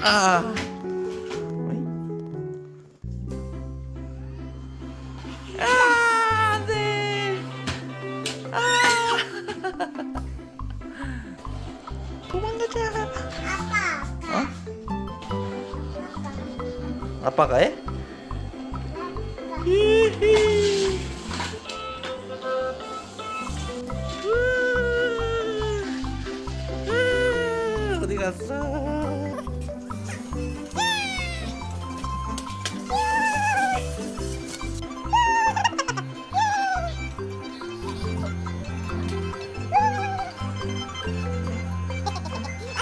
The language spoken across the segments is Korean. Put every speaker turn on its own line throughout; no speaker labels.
아. 아, 안 돼. 아. 도망가자.
아빠.
어? 아빠가 해? 히히. 갔어?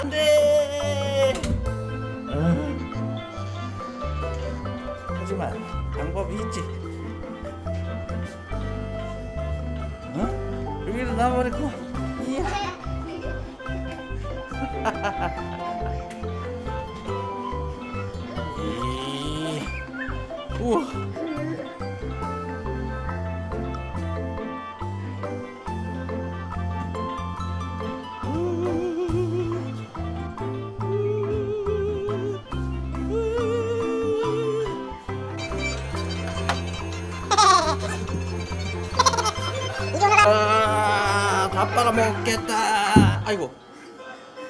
안돼. 하지만 방법이 있지. 어? 여기로 나버리고. 이. 우와. 아, 다 빨아먹겠다. 아이고,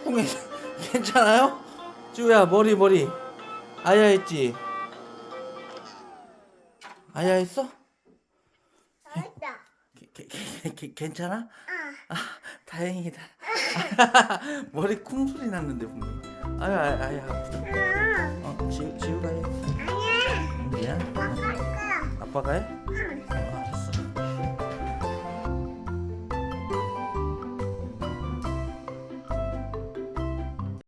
홍해 괜찮아요? 쭈야 머리 머리 아야 했지? 아야 했어?
잘했다.
게- 게- 게- 게- 괜찮아?
아.
아, 다행이다. 머리 쿵 소리 났는데 분명. 아유, 아유, 아프다.
아.
어, 지우, 지우가 해.
아니야.
미안.
아빠 거.
아빠가 해?
응.
어,